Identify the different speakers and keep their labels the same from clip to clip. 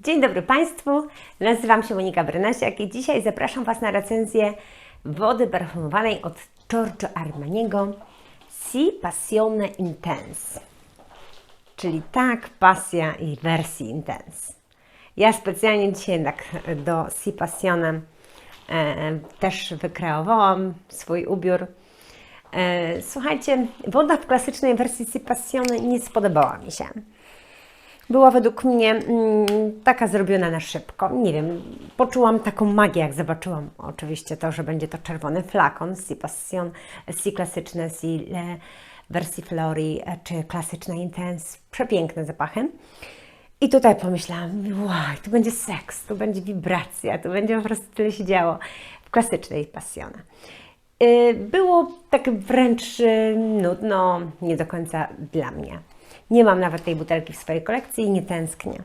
Speaker 1: Dzień dobry Państwu, nazywam się Monika Brynasiak i dzisiaj zapraszam Was na recenzję wody perfumowanej od Giorgio Armaniego Si Passione Intense, czyli tak, pasja i wersji Intense. Ja specjalnie dzisiaj tak do Si Passione e, też wykreowałam swój ubiór. E, słuchajcie, woda w klasycznej wersji Si Passione nie spodobała mi się była według mnie mm, taka zrobiona na szybko. Nie wiem, poczułam taką magię, jak zobaczyłam oczywiście to, że będzie to czerwony flakon, Si Passion, Si klasyczne, Si e, wersji Flori, e, czy klasyczna Intense, przepiękne zapachy. I tutaj pomyślałam, wow, tu będzie seks, tu będzie wibracja, tu będzie po prostu tyle się działo w klasycznej Passione. Y, Było tak wręcz y, nudno, nie do końca dla mnie. Nie mam nawet tej butelki w swojej kolekcji i nie tęsknię.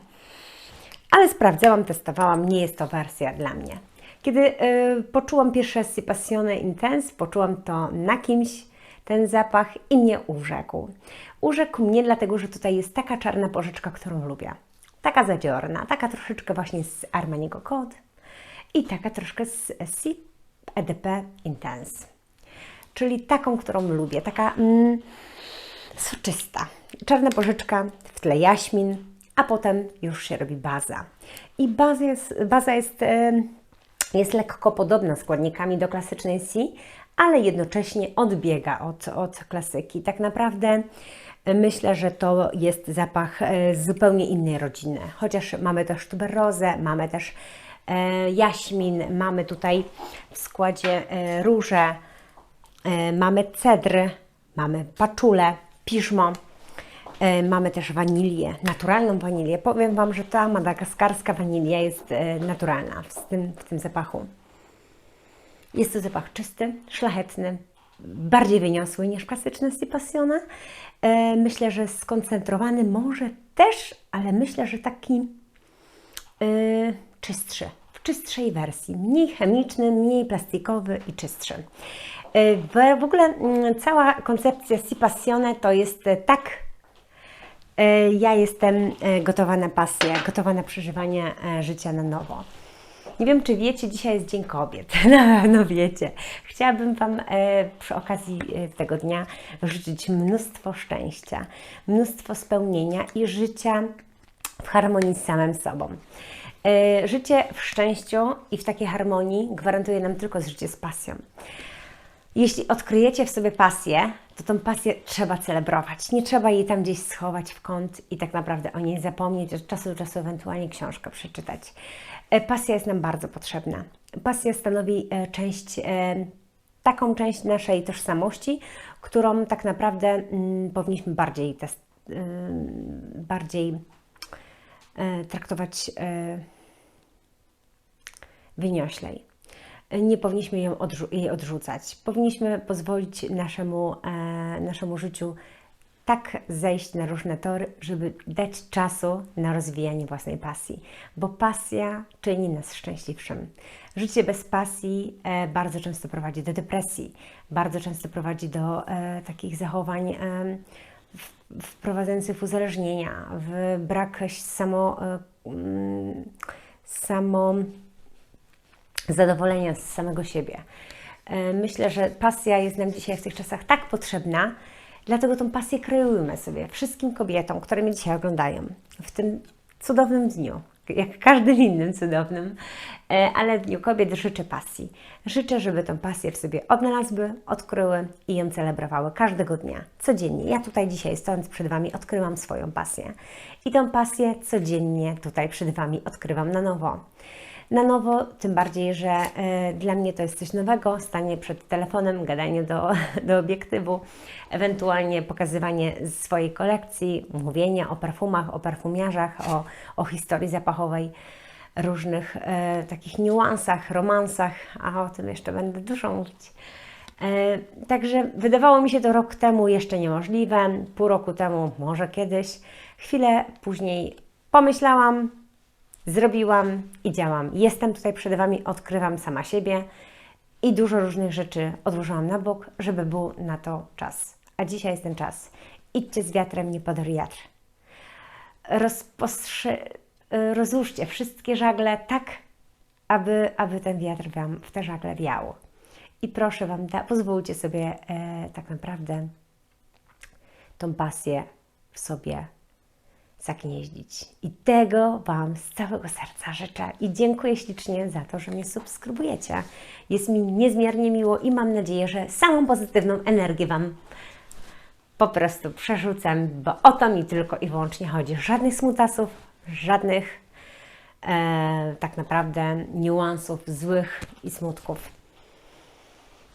Speaker 1: Ale sprawdzałam, testowałam, nie jest to wersja dla mnie. Kiedy y, poczułam pierwsze Si Passione Intense, poczułam to na kimś, ten zapach i mnie urzekł. Urzekł mnie dlatego, że tutaj jest taka czarna porzeczka, którą lubię. Taka zadziorna, taka troszeczkę właśnie z Armaniego Code i taka troszkę z Si EDP Intense. Czyli taką, którą lubię, taka mm, soczysta. Czarna porzeczka, w tle jaśmin, a potem już się robi baza. I baza jest, baza jest, e, jest lekko podobna składnikami do klasycznej Si, ale jednocześnie odbiega od, od klasyki. Tak naprawdę e, myślę, że to jest zapach e, z zupełnie innej rodziny. Chociaż mamy też tuberozę, mamy też e, jaśmin, mamy tutaj w składzie e, róże, e, mamy cedry, mamy paczulę, piżmo. E, Mamy też wanilię, naturalną wanilię. Powiem Wam, że ta madagaskarska wanilia jest e, naturalna w tym, w tym zapachu. Jest to zapach czysty, szlachetny, bardziej wyniosły niż klasyczny Si Passione. Myślę, że skoncentrowany może też, ale myślę, że taki e, czystszy, w czystszej wersji, mniej chemiczny, mniej plastikowy i czystszy. W ogóle mm, cała koncepcja Si Passione to jest tak Ja jestem e, gotowa na pasję, gotowa na przeżywanie e, życia na nowo. Nie wiem, czy wiecie, dzisiaj jest Dzień Kobiet. Na pewno wiecie. Chciałabym Wam e, przy okazji e, tego dnia życzyć mnóstwo szczęścia, mnóstwo spełnienia i życia w harmonii z samym sobą. E, Życie w szczęściu i w takiej harmonii gwarantuje nam tylko życie z pasją. Jeśli odkryjecie w sobie pasję, to tą pasję trzeba celebrować. Nie trzeba jej tam gdzieś schować w kąt i tak naprawdę o niej zapomnieć, od czasu do czasu ewentualnie książkę przeczytać. E, Pasja jest nam bardzo potrzebna. Pasja stanowi e, część, e, taką część naszej tożsamości, którą tak naprawdę mm, powinniśmy bardziej, bardziej traktować wynioślej nie powinniśmy ją odrzu- jej odrzucać. Powinniśmy pozwolić naszemu, e, naszemu życiu tak zejść na różne tory, żeby dać czasu na rozwijanie własnej pasji, bo pasja czyni nas szczęśliwszym. Życie bez pasji e, bardzo często prowadzi do depresji, bardzo często prowadzi do e, takich zachowań e, wprowadzających uzależnienia, w brak samo, e, mm, samo zadowolenia z samego siebie. E, Myślę, że pasja jest nam dzisiaj w tych czasach tak potrzebna, dlatego tą pasję kreujmy sobie wszystkim kobietom, które mnie dzisiaj oglądają w tym cudownym dniu, jak każdym innym cudownym, e, ale w Dniu Kobiet życzę pasji. Życzę, żeby tą pasję w sobie odnalazły, odkryły i ją celebrowały każdego dnia, codziennie. Ja tutaj dzisiaj, stojąc przed Wami, odkryłam swoją pasję i tą pasję codziennie tutaj przed Wami odkrywam na nowo na nowo, tym bardziej, że e, dla mnie to jest coś nowego, stanie przed telefonem, gadanie do, do obiektywu, ewentualnie pokazywanie swojej kolekcji, mówienie o perfumach, o perfumiarzach, o, o historii zapachowej, różnych e, takich niuansach, romansach, a o tym jeszcze będę dużo mówić. E, Także wydawało mi się to rok temu jeszcze niemożliwe, pół roku temu może kiedyś. Chwilę później pomyślałam, zrobiłam i działam. Jestem tutaj przed Wami, odkrywam sama siebie i dużo różnych rzeczy odłożyłam na bok, żeby był na to czas. A dzisiaj jest ten czas. Idźcie z wiatrem, nie pod wiatr. Rozłóżcie wszystkie żagle tak, aby, aby ten wiatr Wam w te żagle wiał. I proszę Wam, da, pozwólcie sobie e, tak naprawdę tą pasję w sobie zagnieździć. I tego Wam z całego serca życzę. I dziękuję ślicznie za to, że mnie subskrybujecie. Jest mi niezmiernie miło i mam nadzieję, że samą pozytywną energię Wam po prostu przerzucam, bo o to mi tylko i wyłącznie chodzi. Żadnych smutasów, żadnych e, tak naprawdę niuansów złych i smutków.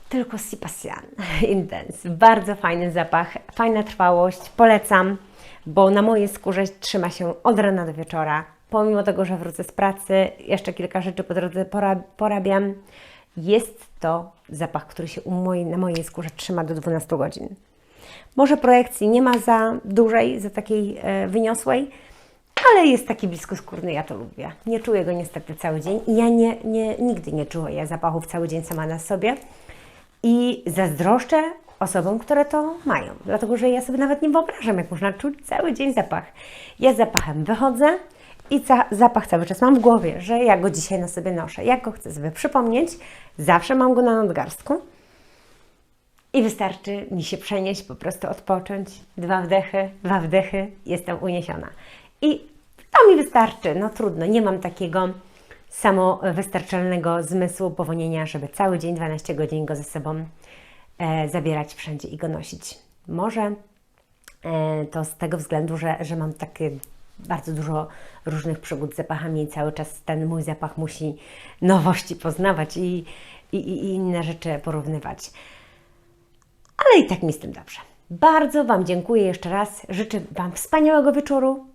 Speaker 1: Tylko Sipasian Intense. Bardzo fajny zapach, fajna trwałość. Polecam, bo na mojej skórze trzyma się od rana do wieczora. Pomimo tego, że wrócę z pracy, jeszcze kilka rzeczy po drodze pora- porabiam, jest to zapach, który się mojej, na mojej skórze trzyma do 12 godzin. Może projekcji nie ma za dużej, za takiej e, wyniosłej, ale jest taki bliskoskórny, ja to lubię. Nie czuję go niestety cały dzień i ja nie, nie, nigdy nie czuję zapachów cały dzień sama na sobie i zazdroszczę osobom, które to mają, dlatego że ja sobie nawet nie wyobrażam, jak można czuć cały dzień zapach. Ja z zapachem wychodzę i ca- zapach cały czas mam w głowie, że ja go dzisiaj na sobie noszę. Jak go chcę sobie przypomnieć, zawsze mam go na nadgarstku. I wystarczy mi się przenieść, po prostu odpocząć. Dwa wdechy, dwa wdechy, jestem uniesiona. I to mi wystarczy. No trudno, nie mam takiego samowystarczalnego zmysłu powonienia, żeby cały dzień, 12 godzin go ze sobą zabierać wszędzie i go nosić. Może e, to z tego względu, że, że mam takie bardzo dużo różnych przygód z zapachami i cały czas ten mój zapach musi nowości poznawać i, i, i inne rzeczy porównywać ale i tak mi z tym dobrze. Bardzo Wam dziękuję jeszcze raz. Życzę Wam wspaniałego wieczoru,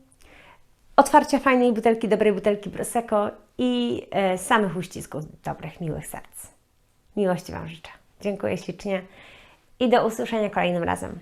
Speaker 1: otwarcia fajnej butelki, dobrej butelki Prosecco i e, samych uścisków dobrych, miłych serc. Miłości Wam życzę. Dziękuję ślicznie i do usłyszenia kolejnym razem.